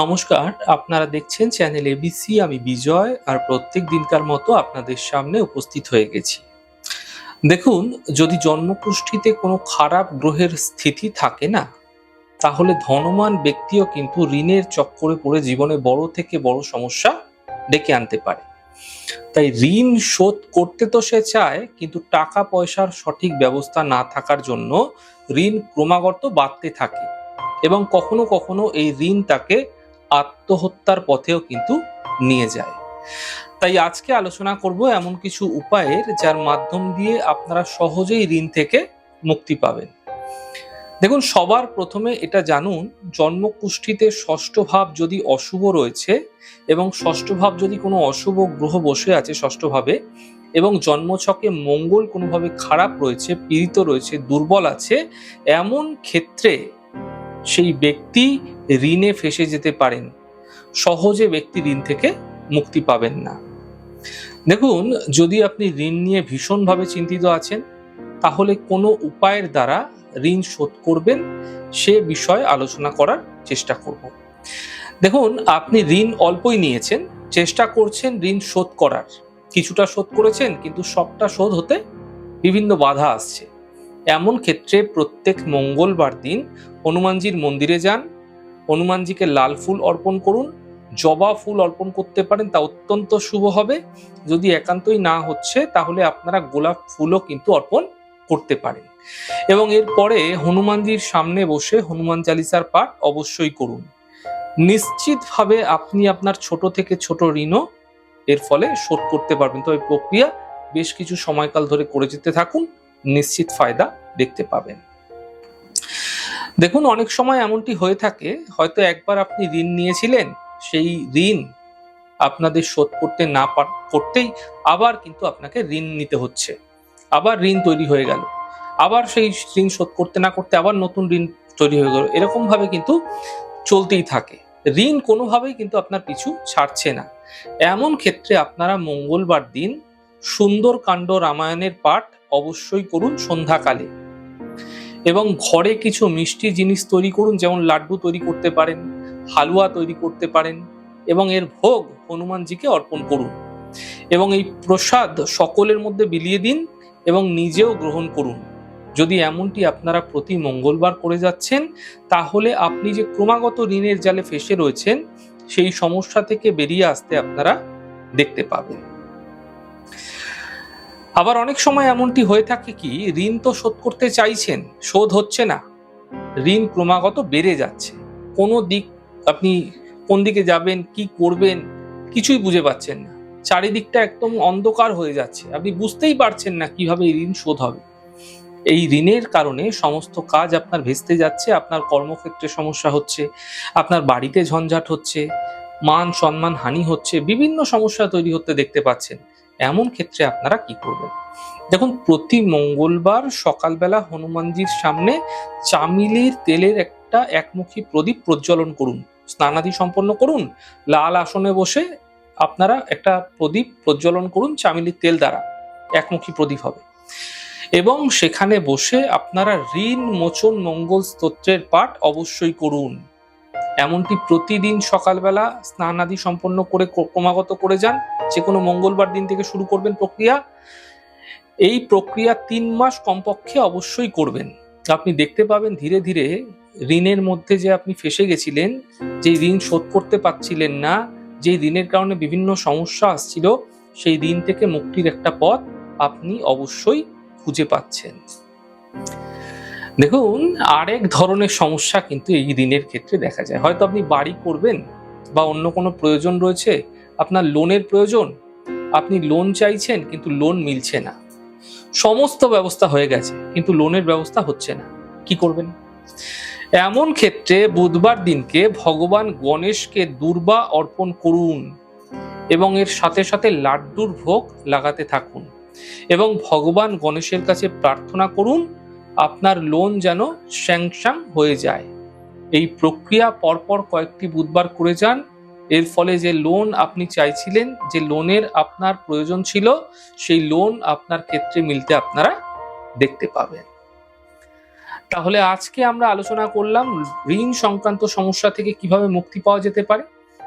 নমস্কার, আপনারা দেখছেন চ্যানেল এবিসি আমি বিজয় আর প্রত্যেক দিনকার মতো আপনাদের সামনে উপস্থিত হয়ে গেছি। দেখুন, যদি জন্মকুষ্ঠিতে কোনো খারাপ গ্রহের স্থিতি থাকে না, তাহলে ধনমান ব্যক্তিও কিন্তু ঋণের চক্করে পড়ে জীবনে বড় থেকে বড় সমস্যা ডেকে আনতে পারে। তাই ঋণ শোধ করতে তো সে চায়, কিন্তু টাকা পয়সার সঠিক ব্যবস্থা না থাকার জন্য ঋণ ক্রমাগত বাড়তে থাকে এবং কখনো কখনো এই ঋণ তাকে আত্মহত্যার পথেও কিন্তু নিয়ে যায়। তাই আজকে আলোচনা করব এমন কিছু উপায়ের যার মাধ্যম দিয়ে আপনারা সহজেই ঋণ থেকে মুক্তি পাবেন। দেখুন, সবার প্রথমে এটা জানুন, জন্মকুষ্ঠিতে ষষ্ঠ ভাব যদি অশুভ রয়েছে এবং ষষ্ঠ ভাব যদি কোনো অশুভ গ্রহ বসে আছে ষষ্ঠ ভাবে এবং জন্মছকে মঙ্গল কোনোভাবে খারাপ রয়েছে, পীড়িত রয়েছে, দুর্বল আছে, এমন ক্ষেত্রে সেই ব্যক্তি ঋণে ফেসে যেতে পারেন। সহজে ব্যক্তি ঋণ থেকে মুক্তি পাবেন না। দেখুন, যদি আপনি ঋণ নিয়ে ভীষণভাবে চিন্তিত আছেন, তাহলে কোনো উপায়ের দ্বারা ঋণ শোধ করবেন, সে বিষয়ে আলোচনা করার চেষ্টা করব। দেখুন, আপনি ঋণ অল্পই নিয়েছেন, চেষ্টা করছেন ঋণ শোধ করার। কিছুটা শোধ করেছেন, কিন্তু সবটা শোধ হতে বিভিন্ন বাধা আসছে। এমন ক্ষেত্রে প্রত্যেক মঙ্গলবার দিন হনুমানজির মন্দিরে যান, হনুমানজিকে লাল ফুল অর্পণ করুন, জবা ফুল অর্পণ করতে পারেন, তা অত্যন্ত শুভ হবে। যদি একান্তই না হচ্ছে, তাহলে আপনারা গোলাপ ফুলও কিন্তু অর্পণ করতে পারেন। এবং এরপরে হনুমানজির সামনে বসে হনুমান চালিসার পাঠ অবশ্যই করুন। নিশ্চিতভাবে আপনি আপনার ছোট থেকে ছোট ঋণও এর ফলে শোধ করতে পারবেন। তবে প্রক্রিয়া বেশ কিছু সময়কাল ধরে করে যেতে থাকুন। নিশ্চিত ফায়দা দেখতে পাবেন। দেখুন, অনেক সময় এমনটি হয়ে থাকে, হয়তো একবার আপনি ঋণ নিয়েছিলেন, সেই ঋণ আপনাদের শোধ করতে না করতেই আবার কিন্তু আপনাকে ঋণ নিতে হচ্ছে। আবার ঋণ তৈরি হয়ে গেল। আবার সেই ঋণ শোধ করতে না করতে আবার নতুন ঋণ তৈরি হয়ে গেল। এরকম ভাবে কিন্তু চলতেই থাকে। ঋণ কোনোভাবেই কিন্তু আপনার পিছু ছাড়ছে না। এমন ক্ষেত্রে আপনারা মঙ্গলবার দিন সুন্দরকাণ্ড রামায়ণের পাঠ অবশ্যই করুন সন্ধ্যাকালে। এবং ঘরে কিছু মিষ্টি জিনিস তৈরি করুন, যেমন লাড্ডু তৈরি করতে পারেন, হালুয়া তৈরি করতে পারেন, এবং এর ভোগ হনুমানজিকে অর্পণ করুন। এবং এই প্রসাদ সকলের মধ্যে বিলিয়ে দিন এবং নিজেও গ্রহণ করুন। যদি এমনটি আপনারা প্রতি মঙ্গলবার করে যাচ্ছেন, তাহলে আপনি যে ক্রমাগত ঋণের জালে ফেসে রয়েছেন, সেই সমস্যা থেকে বেরিয়ে আসতে আপনারা দেখতে পাবেন। আবার অনেক সময় এমনটি হয়ে থাকে কি, ঋণ তো শোধ করতে চাইছেন, শোধ হচ্ছে না। ঋণ ক্রমাগত বেড়ে যাচ্ছে। কোনো দিক আপনি কোন দিকে যাবেন, কি করবেন, কিছুই বুঝে পাচ্ছেন না। চারিদিকটা একদম অন্ধকার হয়ে যাচ্ছে। আপনি বুঝতেই পারছেন না কীভাবে এই ঋণ শোধ হবে। এই ঋণের কারণে সমস্ত কাজ আপনার ভেস্তে যাচ্ছে, আপনার কর্মক্ষেত্রে সমস্যা হচ্ছে, আপনার বাড়িতে ঝঞ্ঝাট হচ্ছে, মান সম্মান হানি হচ্ছে, বিভিন্ন সমস্যা তৈরি হতে দেখতে পাচ্ছেন। এমন ক্ষেত্রে আপনারা কি করবেন? দেখুন, প্রতি মঙ্গলবার সকালবেলা হনুমানজির সামনে চামিলির তেলের একটা একমুখী প্রদীপ প্রজ্বলন করুন। স্নানাদি সম্পন্ন করুন। লাল আসনে বসে আপনারা একটা প্রদীপ প্রজ্বলন করুন চামিলির তেল দ্বারা। একমুখী প্রদীপ হবে। এবং সেখানে বসে আপনারা ঋণ, মোচন, মঙ্গল স্তোত্রের পাঠ অবশ্যই করুন। এমনটি প্রতিদিন সকালবেলা স্নান আদি সম্পন্ন করে ক্রমাগত করে যান। যে কোনো মঙ্গলবার দিন থেকে শুরু করবেন প্রক্রিয়া। এই প্রক্রিয়া তিন মাস কমপক্ষে অবশ্যই করবেন। আপনি দেখতে পাবেন ধীরে ধীরে ঋণের মধ্যে যে আপনি ফেসে গেছিলেন যে ঋণ শোধ করতে পারছিলেন না যে ঋণের কারণে বিভিন্ন সমস্যা আসছিল, সেই ঋণ থেকে মুক্তির একটা পথ আপনি অবশ্যই খুঁজে পাচ্ছেন। দেখুন, আরেক ধরনের সমস্যা কিন্তু এই ঋণের ক্ষেত্রে দেখা যায়। হয়তো আপনি বাড়ি করবেন বা অন্য কোনো প্রয়োজন রয়েছে, আপনার লোনের প্রয়োজন, আপনি লোন চাইছেন কিন্তু লোন মিলছে না। সমস্ত ব্যবস্থা হয়ে গেছে, কিন্তু লোনের ব্যবস্থা হচ্ছে না। কি করবেন? এমন ক্ষেত্রে বুধবার দিনকে ভগবান গণেশকে দুর্বা অর্পণ করুন এবং এর সাথে সাথে লাড্ডুর ভোগ লাগাতে থাকুন এবং ভগবান গণেশের কাছে প্রার্থনা করুন আপনার লোন যেন স্যাংশাং হয়ে যায়। এই প্রক্রিয়া পরপর কয়েকটি বুধবার করে যান। এর ফলে যে লোন আপনি চাইছিলেন, যে লোনের আপনার প্রয়োজন ছিল, সেই লোন আপনার ক্ষেত্রে মিলতে আপনারা দেখতে পাবেন। তাহলে আজকে আমরা আলোচনা করলাম ঋণ সংক্রান্ত সমস্যা থেকে কীভাবে মুক্তি পাওয়া যেতে পারে।